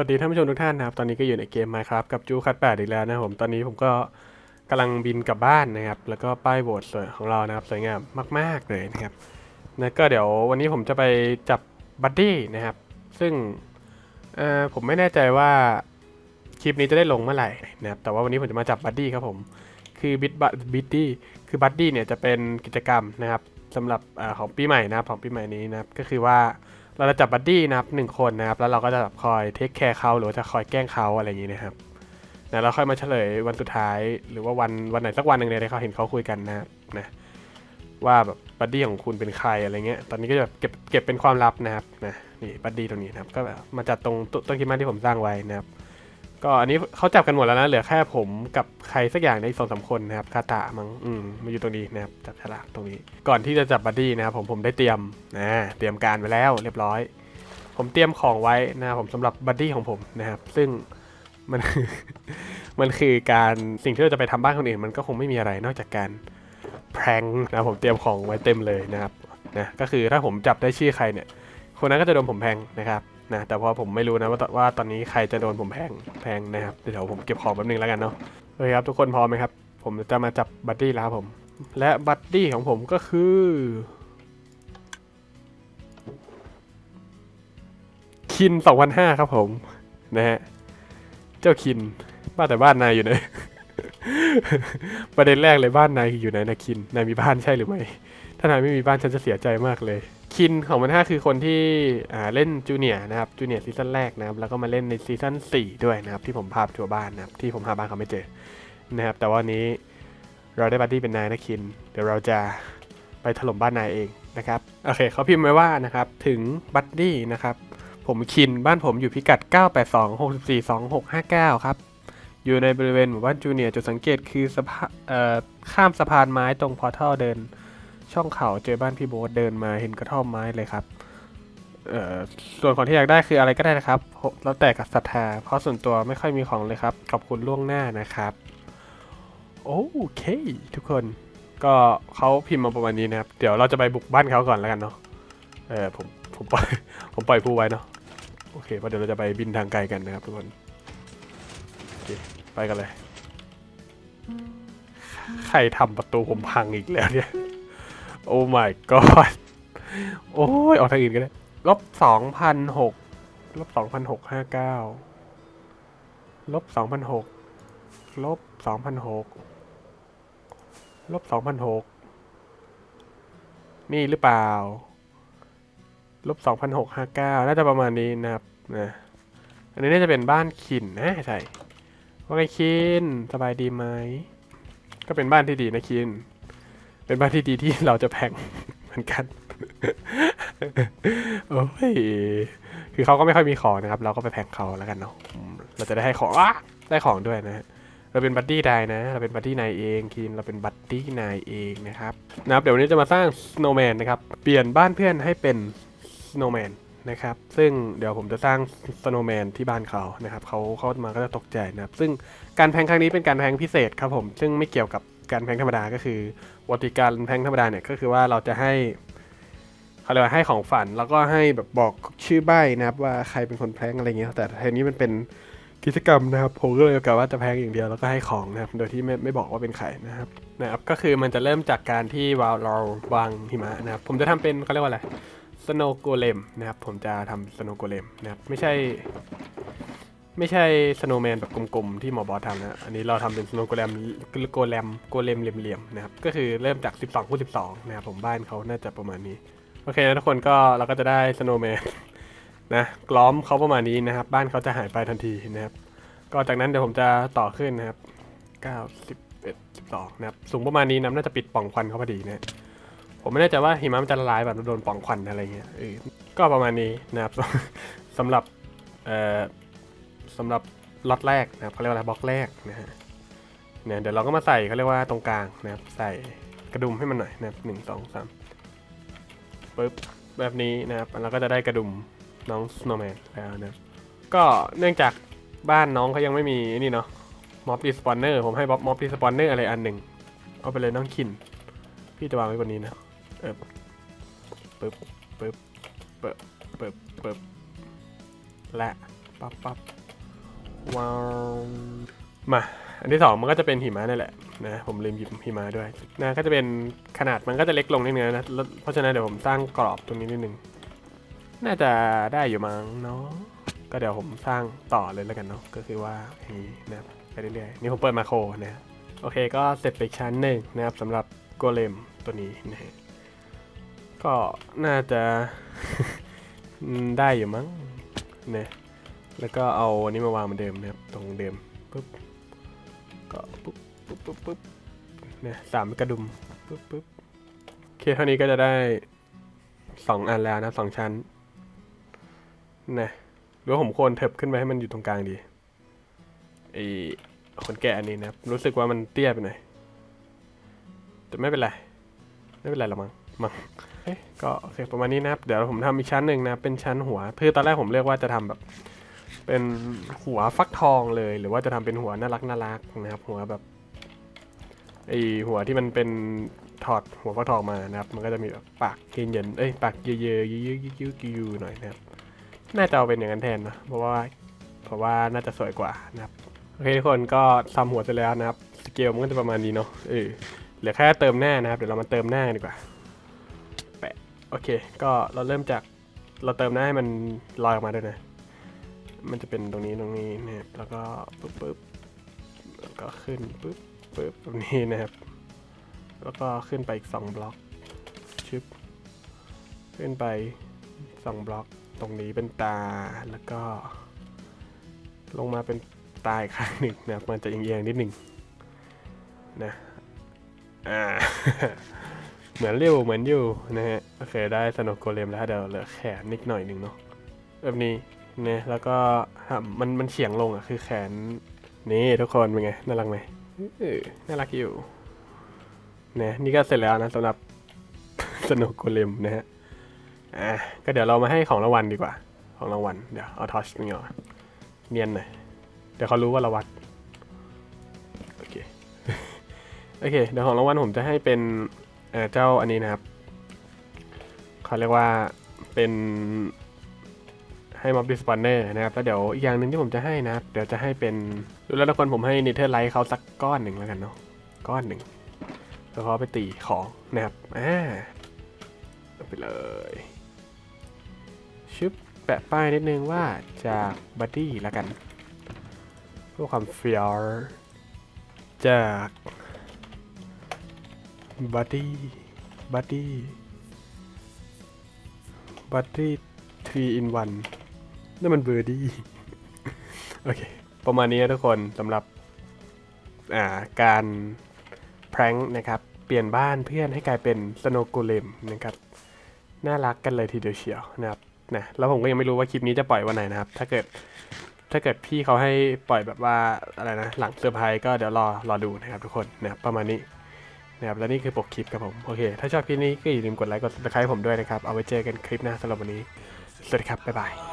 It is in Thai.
วัสดีท่านผู้ชมทุกท่านนะครับ ตอนนี้ก็อยู่ในเกม Minecraft กับจูคัดแปดอีกแล้วนะผม ตอนนี้ผมก็กำลังบินกลับบ้านนะครับ แล้วก็ป้ายโหวตสวยของเรานะครับ สวยงามมาก ๆ เลยนะครับแล้วก็เดี๋ยววันนี้ผมจะไปจับบัดดี้นะครับ ซึ่งผมไม่แน่ใจว่าคลิปนี้จะได้ลงเมื่อไหร่นะครับ แต่ว่าวันนี้ผมจะมาจับบัดดี้ครับผม คือบิดบัดบิดดี้ คือบัดดี้เนี่ยจะเป็นกิจกรรมนะครับสำหรับอของปีใหม่นะครับของปีใหม่นี้นะครับ ก็คือว่า เราจะจับบัดดี้นะครับหนึ่งคนนะครับ แล้วเราก็จะแบบคอยเทคแคร์เขาหรือว่าจะคอยแกล้งเขาอะไรอย่างนี้นะครับนะเราค่อยมาเฉลยวันสุดท้าย หรือว่าวันวันไหนสักวันหนึ่งเลยที่เขาเห็นเขาคุยกันนะนะว่าแบบบัดดี้ของคุณเป็นใครอะไรเงี้ย ตอนนี้ก็จะแบบเก็บเก็บเป็นความลับนะครับนะนี่บัดดี้ตรงนี้นะครับ ก็แบบมาจัดตรงตต้นคริสต์มาสที่ผมสร้างไว้นะครับ ก็อันนี้เขาจับกันหมดแล้วนะ เหลือแค่ผมกับใครสักอย่างในสองสามคนนะครับคาตะมั้งอืมมาอยู่ตรงนี้นะครับจับฉลากตรงนี้ ก่อนที่จะจับบัดดี้นะครับผมผมได้เตรียมนะเตรียมการไว้แล้วเรียบร้อย ผมเตรียมของไว้นะครับผมสำหรับบัดดี้ของผมนะครับ ซึ่งมันมันคือการสิ่งที่เราจะไปทำบ้านคนอื่น มันก็คงไม่มีอะไรนอกจากการแพรงนะผมเตรียมของไว้เต็มเลยนะครับนะก็คือถ้าผมจับได้ชื่อใครเนี่ย คนนั้นก็จะโดนผมแพงนะครับ นะแต่พอผมไม่รู้นะว่าตว่าตอนนี้ใครจะโดนผมแพงแพงนะครับเดี๋ยวผมเก็บของแป๊บนึงแล้วกันเนาะโอเคครับทุกคนพร้อมไหมครับ ผมจะมาจับบัดดี้แล้วครับผม และบัดดี้ของผมก็คือคิน2005ครับผมนะฮะเจ้าคินบ้านแต่บ้านนายอยู่ไหนประเด็นแรกเลยบ้านนายอยู่ไหนนะคินนายมีบ้านใช่หรือไม่ถ้านายไม่มีบ้านฉันจะเสียใจมากเลย คินของมันห้าคือคนที่เล่นจูเนียนะครับจูเนียซีซั่นแรกนะครับแล้วก็มาเล่นในซีซั่น4ด้วยนะครับ ที่ผมพาไปทัวร์บ้านนะครับที่ผมหาบ้านเขาไม่เจอนะครับ แต่ว่าวันนี้เราได้บัดดี้เป็นนายนะคิน เดี๋ยวเราจะไปถล่มบ้านนายเองนะครับโอเคเขาพิมพ์ไว้ว่านะครับถึงบัดดี้นะครับ ผมคินบ้านผมอยู่พิกัด 982 64 2659 ครับ อยู่ในบริเวณหมู่บ้านจูเนียจุดสังเกตคือสะพานข้ามสะพานไม้ตรงพอร์ทัลเดิน ช่องเขาเจอบ้านพี่โบ๊ทเดินมาเห็นกระท่อมไม้เลยครับเอ่อส่วนของที่อยากได้คืออะไรก็ได้นะครับ แล้วแต่กับศรัทธา เพราะส่วนตัวไม่ค่อยมีของเลยครับ ขอบคุณล่วงหน้านะครับ โอเค ทุกคน ก็เขาพิมพ์มาประมาณนี้นะครับ เดี๋ยวเราจะไปบุกบ้านเขาก่อนแล้วกันเนาะ เออผมผมปล่อยผมปล่อยผู้ไว้เนาะ โอเคเพราะเดี๋ยวเราจะไปบินทางไกลกันนะครับทุกคน โอเค ไปกันเลย ใครทำประตูผมพังอีกแล้วเนี่ย โอ้ my god โอ้ย ออกทางอื่นก็ได้ ลบสองพันหกลบสองพันหกห้าเก้าลบสองพันหกลบสองพันหกลบสองพันหกนี่หรือเปล่า ลบสองพันหกห้าเก้าน่าจะประมาณนี้นะครับนะอันนี้น่าจะเป็นบ้านคินนะใช่ว่าไงคิน สบายดีไหม ก็เป็นบ้านที่ดีนะคิน เป็นบ้านที่ดีที่เราจะแพงเหมือนกันโอ้ยคือเขาก็ไม่ค่อยมีของนะครับ เราก็ไปแพงเขาแล้วกันเนาะเราจะได้ให้ของอะได้ของด้วยนะ เราเป็นบัดดี้นายนะ เราเป็นบัดดี้นายเองคินเราเป็นบัดดี้นายเองนะครับนะครับเดี๋ยววันนี้จะมาสร้างสโนว์แมนนะครับ เปลี่ยนบ้านเพื่อนให้เป็นสโนว์แมนนะครับ ซึ่งเดี๋ยวผมจะสร้างสโนว์แมนที่บ้านเขานะครับเขาเขามาก็จะตกใจนะครับ ซึ่งการแพงครั้งนี้เป็นการแพงพิเศษครับผม ซึ่งไม่เกี่ยวกับ การแพงธรรมดาก็คือปกติการแพงธรรมดาเนี่ยก็คือว่าเราจะให้เขาเรียกว่าให้ของฝันแล้วก็ให้แบบบอกชื่อใบ้นะครับว่าใครเป็นคนแพงอะไรเงี้ยแต่ทีนี้มันเป็นกิจกรรมนะครับผมก็เลยกะว่าจะแพงอย่างเดียวแล้วก็ให้ของนะครับโดยที่ไม่ไม่บอกว่าเป็นใครนะครับนะครับก็คือมันจะเริ่มจากการที่เราเราวางหิมะนะครับผมจะทำเป็นเขาเรียกว่าอะไรสโนโกเลมนะครับผมจะทำสโนโกเลมนะครับไม่ใช่ ไม่ใช่สโนแมนแบบกลมๆ ที่หมอบอสทำนะ อันนี้เราทำเป็นสโนโกเลมโกเลมโกเลมเหลี่ยมๆนะครับ ก็คือเริ่มจาก 12คูณ12 นะครับผมบ้านเขาน่าจะประมาณนี้ โอเคนะทุกคนก็เราก็จะได้สโนแมนนะกล้อมเขาประมาณนี้นะครับ บ้านเขาจะหายไปทันทีนะครับ ก็จากนั้นเดี๋ยวผมจะต่อขึ้นนะครับ9 11 12นะครับ สูงประมาณนี้น้ำน่าจะปิดป่องควันเขาพอดีนะผมไม่แน่ใจว่าหิมะมันจะละลายแบบโดนป่องควันอะไรเงี้ยก็ประมาณนี้นะครับสำหรับเอ่อ สำหรับล็อตแรกนะครับเขาเรียกว่าอะไรบล็อกแรกนะฮะเนี่ยเดี๋ยวเราก็มาใส่เขาเรียกว่าตรงกลางนะครับใส่กระดุมให้มันหน่อยนะครับหนึ่งสองสามปึ๊บแบบนี้นะครับแล้วก็จะได้กระดุมน้องสโนว์แมนแล้วนะครับก็เนื่องจากบ้านน้องเขายังไม่มีนี่เนาะม็อบดีสปอนเนอร์ผมให้บ๊อบม็อบดีสปอนเนอร์อะไรอันหนึ่งเอาไปเลยน้องคิน พี่จะวางไว้บนนี้นะเออปึ๊บปึ๊บปึ๊บปึ๊บปึ๊บและปั๊บปั๊บ ว้าวมาอันที่สองมันก็จะเป็นหิมะนี่แหละนะผมลืมหยิบหิมะด้วยนะก็จะเป็นขนาดมันก็จะเล็กลงนิดนึงนะเพราะฉะนั้นเดี๋ยวผมสร้างกรอบตรงนี้นิดนึงน่าจะได้อยู่มั้งเนาะก็เดี๋ยวผมสร้างต่อเลยแล้วกันเนาะก็คือว่าอย่างนี้นะไปเรื่อยๆนี่ผมเปิดมาโครนะโอเคก็เสร็จไปชั้นหนึ่งนะครับสำหรับโกเลมตัวนี้นะฮะก็น่าจะได้อยู่มั้งเนี่ย แล้วก็เอาอันนี้มาวางเหมือนเดิมนะครับ ตรงเดิมปุ๊บ ก็ปุ๊บปุ๊บปุ๊บปุ๊บเนี่ยสามกระดุมปุ๊บปุ๊บโอเคเท่านี้ก็จะได้สองอันแล้วนะสองชั้นนะหรือว่าผมควรเถิบขึ้นไปให้มันอยู่ตรงกลางดีไอคนแก่อันนี้นะครับรู้สึกว่ามันเตี้ยไปหน่อยแต่ไม่เป็นไร ไม่เป็นไรหรอกมั้งมั้งก็โอเคประมาณนี้นะครับ เดี๋ยวผมทำอีกชั้นหนึ่งนะ เป็นชั้นหัว คือตอนแรกผมเลือกว่าจะทำแบบ เป็นหัวฟักทองเลย หรือว่าจะทำเป็นหัวน่ารักน่ารักนะครับ หัวแบบไอหัวที่มันเป็นถอดหัวฟักทองมานะครับ มันก็จะมีแบบปากเย็นๆเอ้ยปากเยอะๆยืดๆยืดๆยืดๆหน่อยนะครับน่าจะเอาเป็นอย่างนั้นแทนนะเพราะว่าเพราะว่าน่าจะสวยกว่านะครับโอเคทุกคนก็ทำหัวเสร็จแล้วนะครับสเกลมันก็จะประมาณนี้เนาะเออเหลือแค่เติมหน้านะครับเดี๋ยวเรามาเติมหน้าดีกว่าแปะโอเค ก็เราเริ่มจากเราเติมหน้าให้มันลอยออกมาด้วยนะ มันจะเป็นตรงนี้ตรงนี้นะครับแล้วก็ปึ๊บปึ๊บแล้วก็ขึ้นปึ๊บปึ๊บตรงนี้นะครับ แล้วก็ขึ้นไปอีกสองบล็อกชึบขึ้นไปสองบล็อก ตรงนี้เป็นตาแล้วก็ ลงมาเป็นตาอีกข้างหนึ่งนะครับมันจะเอียงๆนิดหนึ่งนะอ่าเหมือนเร็วเหมือนอยู่นะฮะโอเคได้สนุกโกเลมแล้วเดี๋ยวเหลือแขนนิดหน่อยหนึ่งเนาะแบบนี้ เนี่ยแล้วก็มันมันเฉียงลงอะคือแขนนี่ทุกคนเป็นไงน่ารักไหมน่ารักอยู่เนี่ยนี่ก็เสร็จแล้วนะสำหรับสนุกโกเลมนะฮะอะก็เดี๋ยวเรามาให้ของรางวัลดีกว่า ของรางวัลเดี๋ยวเอาทอชนี่ก่อนเนียนหน่อยเดี๋ยวเขารู้ว่าเราวัดโอเคโอเคเดี๋ยวของรางวัลผมจะให้เป็นเอ่อเจ้าอันนี้นะครับเขาเรียกว่าเป็น ให้ม็อบดิสปอนเนอร์นะครับแล้วเดี๋ยวอีกอย่างหนึ่งที่ผมจะให้นะครับเดี๋ยวจะให้เป็นดูแล้วทุกคนผมให้เนเทอร์ไลท์เขาสักก้อนหนึ่งแล้วกันเนาะก้อนหนึ่งแล้วเขาไปตีของนะครับอ่าไปเลยชึบแปะป้ายนิดนึงว่าจากบัดดี้แล้วกันเพื่อความเฟียร์จากบัดดี้บัดดี้บัดดี้3 in 1 นั่นมันเบอร์ดี้โอเค ประมาณนี้ทุกคนสำหรับอ่าการแพร้งนะครับ เปลี่ยนบ้านเพื่อนให้กลายเป็นสโนโกเลมนะครับ น่ารักกันเลยทีเดียวเชียวนะครับนะแล้วผมก็ยังไม่รู้ว่าคลิปนี้จะปล่อยวันไหนนะครับ ถ้าเกิดถ้าเกิดพี่เขาให้ปล่อยแบบว่าอะไรนะ หลังเซอร์ไพรส์ก็เดี๋ยวรอรอดูนะครับทุกคนนะครับประมาณนี้นะครับและนี่คือปกคลิปครับผม โอเค ถ้าชอบคลิปนี้ก็อย่าลืมกดไลค์กด subscribe ผมด้วยนะครับ เอาไว้เจอกันคลิปหน้าสำหรับวันนี้ สวัสดีครับ บ๊ายบาย